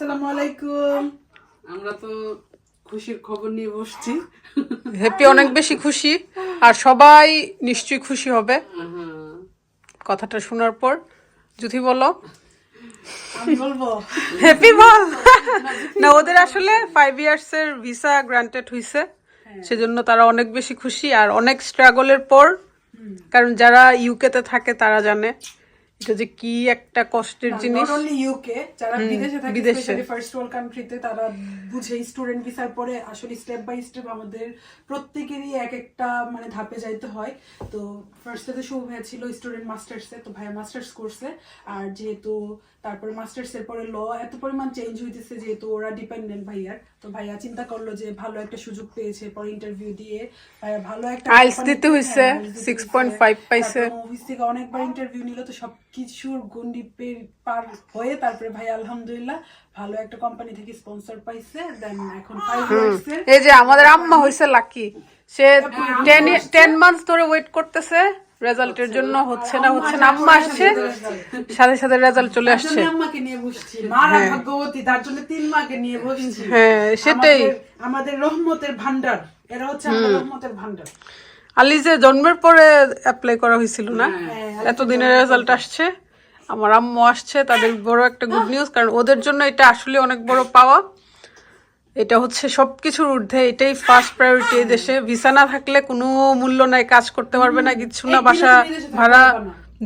আসসালামু আলাইকুম। আমরা তো খুশির খবর নিয়ে বসছি। হ্যাপি অনেক বেশি খুশি আর সবাই নিশ্চয়ই খুশি হবে। কথাটা শোনার পর যদি বলো। হ্যাপি বল। না ওদের আসলে ফাইভ ইয়ার্স এর ভিসা গ্রান্টেড হয়েছে সেজন্য তারা অনেক বেশি খুশি আর অনেক স্ট্রাগলের পর কারণ যারা ইউকে তে থাকে তারা জানে। এটা যে কি একটা কষ্টের জিনিস। নট অনলি ইউকে যারা বিদেশে থাকে। স্পেশালি ফার্স্ট ওয়ার্ল্ড কান্ট্রিতে তারা বুঝে স্টুডেন্ট ভিসার পরে আসলে স্টেপ বাই স্টেপ আমাদের প্রত্যেকেরই এক একটা মানে ধাপে যাইতে হয়। তো ফার্স্টে তো শুভ ভাইয়া ছিল স্টুডেন্ট মাস্টার্সে তো ভাইয়া মাস্টার্স করছে আর যেহেতু তারপরে মাস্টার্স এর পরে ল এত পরিমাণ চেঞ্জ হইতেছে যেহেতু ওরা ডিপেন্ডেন্ট ভাইয়ার। তো ভাইয়া চিন্তা করল যে ভালো একটা সুযোগ পেয়েছে পরে ইন্টারভিউ দিয়ে ভাইয়া ভালো একটা IELTS company দিতে হইছে, হ্যাঁ, IELTS দিতে 6.5 পাইছে। অফিস থেকে অনেকবার ইন্টারভিউ নিল তো সবকিছুর গন্ডি পে- পার হয়ে তারপরে ভাই আলহামদুলিল্লাহ ভালো একটা কোম্পানি থেকে স্পন্সর পাইছে দেন এখন এর এই যে আমাদের আম্মা হইছে লাকি সে টেন টেন মান্থস ধরে ওয়েট করতেছে রেজাল্টের জন্য হচ্ছে না হচ্ছে না আম্মা আসছে সাথে সাথে রেজাল্ট চলে আসছে। আম্মাকে নিয়ে বসছি মারা ভাগ্যবতী তার জন্য তিন মাকে নিয়ে বসছি। হ্যাঁ, সেটাই। আমাদের- আমাদের রহমতের ভান্ডার এরা হচ্ছে আমাদের রহমতের ভান্ডার আলি যে জন্মের পরে অ্যাপ্লাই করা হয়েছিল না? হ্যাঁ, এতদিনের রেজাল্ট আসছে। আমার আম্মু আসছে তাদের বড় একটা গুড নিউজ কারণ ওদের জন্য এটা আসলে অনেক বড় পাওয়া। এটা হচ্ছে সব কিছুর ঊর্ধ্বে এটাই ফার্স্ট প্রায়োরিটি এই দেশে। ভিসা না থাকলে কোনো মূল্য নাই কাজ করতে পারবে না কিছু না বাসা ভাড়া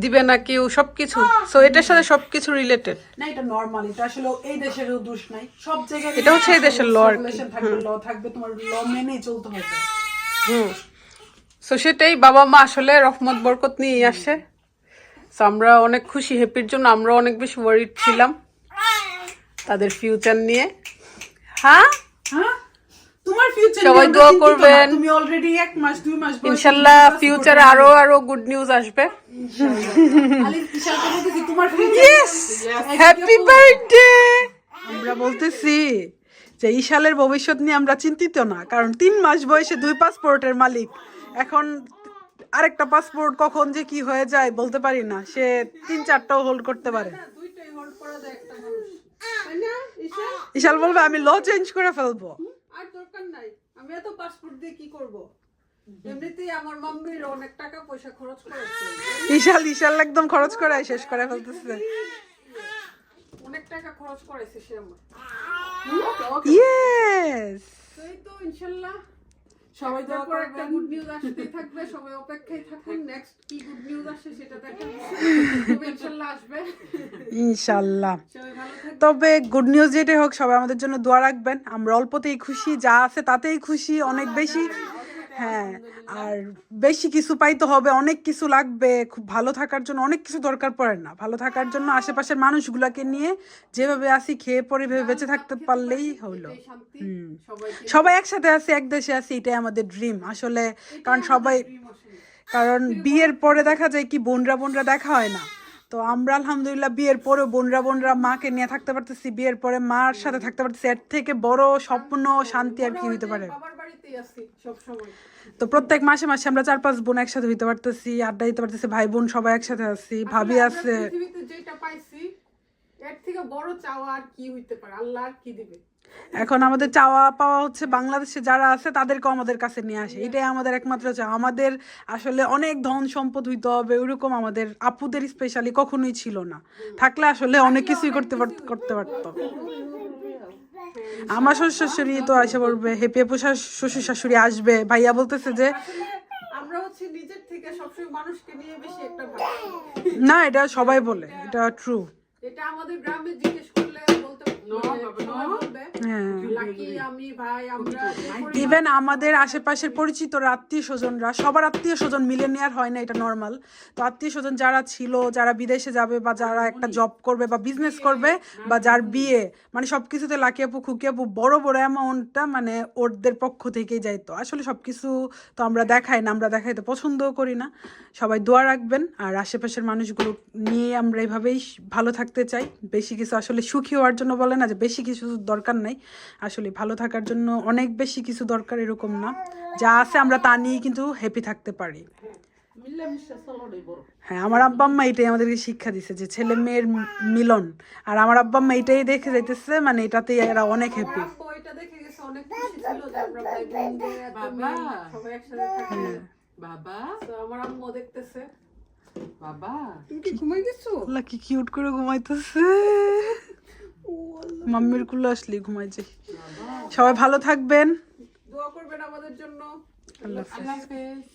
দিবে না কেউ সবকিছু। সো এটার সাথে সবকিছু রিলেটেড না এটা নর্মাল এটা আসলে এই দেশের দোষ নাই। সব জায়গায় এটা হচ্ছে এই দেশের law আর কি। থাকবে ল থাকবে তোমার ল মেনেই চলতে হবে। সো সেটাই বাবা মা আসলে রহমত বরকত নিয়ে আসে। সো আমরা অনেক খুশি হ্যাপির জন্য আমরা অনেক বেশি ওয়ারিড ছিলাম তাদের ফিউচার নিয়ে। হ্যাঁ? হ্যাঁ? তোমার ফিউচার সবাই দোয়া করবেন। তুমি অলরেডি এক মাস দুই মাস বয়সে ইনশাল্লাহ ফিউচারে করবে। আরও আরও গুড নিউজ আসবে। তোমার হ্যাপি বার্থডে আমরা বলতেছি যে ইশালের ভবিষ্যৎ নিয়ে আমরা চিন্তিত না কারণ তিন মাস বয়সে দুই পাসপোর্টের মালিক। এখন আরেকটা পাসপোর্ট কখন যে কি হয়ে যায় বলতে পারি না সে তিন চারটাও হোল্ড করতে পারে। ইশাল বলবে আমি ল চেঞ্জ করে ফেলব। আর দরকার নাই আমি এত পাসপোর্ট দিয়ে কি করব? এমনিতেই আমার মাম্মির অনেক টাকা পয়সা খরচ করেছে। ইশাল ইশাল একদম খরচ করে শেষ করে ফেলতেছে। অনেক টাকা খরচ করেছে সে আমার। ইয়েস তো সবাই দোয়া তারপর একটা গুড নিউজ আসতেই থাকবে সবাই অপেক্ষায় থাকুন। নেক্সট কি গুড নিউজ আসে সেটা দেখেন তবে ইনশাল্লাহ আসবে। ইনশাল্লাহ। সবাই ভালো থাকবে তবে গুড নিউজ যেটাই হোক সবাই আমাদের জন্য দোয়া রাখবেন। আমরা অল্পতেই খুশি যা আছে তাতেই খুশি অনেক বেশি। হ্যাঁ আর বেশি কিছু পাইতে হবে অনেক কিছু লাগবে খুব ভালো থাকার জন্য অনেক কিছু দরকার পড়ে না। ভালো থাকার জন্য আশেপাশের মানুষগুলোকে নিয়ে যেভাবে আসি খেয়ে পরে ভেবে বেঁচে থাকতে পারলেই হলো। সবাইকে সবাই একসাথে আছি এক দেশে আছি এটাই আমাদের ড্রিম আসলে কারণ সবাই কারণ বিয়ের পরে দেখা যায় কি বোনরা বোনরা দেখা হয় না। তো আমরা আলহামদুলিল্লাহ বিয়ের পরে বোনরা বোনরা মাকে নিয়ে থাকতে পারতেছি বিয়ের পরে মার সাথে থাকতে পারতেছি। এর থেকে বড় স্বপ্ন শান্তি। আর কি হইতে পারে। তো প্রত্যেক মাসে মাসে আমরা চার পাঁচ বোন একসাথে হইতে পারতেছি আড্ডা দিতে পারতেছি ভাই বোন সবাই একসাথে আছি ভাবি আছে। যেটা পাইছি এর থেকে বড় চাওয়া আর কি হইতে পারে? আল্লাহ আর কি দিবে? এখন আমাদের চাওয়া পাওয়া হচ্ছে বাংলাদেশে যারা আছে তাদেরকেও আমাদের কাছে নিয়ে আসে। এটাই আমাদের একমাত্র চাওয়া। আমাদের আসলে অনেক ধন সম্পদ হইতে হবে ওইরকম আমাদের আপুদের স্পেশালি কখনোই ছিল না। থাকলে আসলে অনেক কিছুই করতে করতে পারতো আমার শ্বশুর শাশুড়ি তো আসে বলবে হেপি আপু শ্বশুর শাশুড়ি আসবে। ভাইয়া বলতেছে যে আমরা হচ্ছে নিজের থেকে সবসময় মানুষকে নিয়ে বেশি একটা ভাবি। না এটা সবাই বলে এটা ট্রু এটা আমাদের গ্রামে জিজ্ঞেস করলে সবাই বলবে হ্যাঁ। লাকি আমি ভাই আমরা যে করি- ইভেন আমাদের আশেপাশের পরিচিত আত্মীয় স্বজনরা সবার আত্মীয় স্বজন মিলে নেওয়ার হয় না এটা নর্মাল তো আত্মীয় স্বজন যারা ছিল যারা বিদেশে যাবে বা যারা একটা জব করবে বা বিজনেস করবে বা যার বিয়ে মানে সবকিছুতে লাকি আপু খুকি আপু বড় বড় অ্যামাউন্টটা মানে ওদের পক্ষ থেকেই যাইতো। আসলে সবকিছু তো আমরা দেখাই না আমরা দেখাইতে পছন্দও করি না। সবাই দোয়া রাখবেন আর আশেপাশের মানুষগুলো নিয়ে আমরা এভাবেই ভালো থাকতে চাই। বেশি কিছু আসলে সুখী হওয়ার জন্য বলে না যে বেশি কিছু দরকার নাই। আসলে ভালো থাকার জন্য অনেক বেশি কিছু দরকার এরকম না। যা আছে আমরা তা নিয়ে কিন্তু হ্যাপি থাকতে পারি। হ্যাঁ আমার আব্বা আম্মা এটাই আমাদেরকে শিক্ষা দিছে যে ছেলে মেয়ের মিলন। আর আমার আব্বা আম্মা এটাই দেখে যাইতেছে মানে এটাতেই এরা অনেক হ্যাপি আমার আম্মু দেখতেছে। বাবা। তুমি কি ঘুমাই গেছো? কি কিউট করে ঘুমাইতেছে। মাম্মির কুলো আসলি ঘুমাই যাই। সবাই ভালো থাকবেন। দোয়া করবেন আমাদের জন্য। আল্লাহ হাফেজ।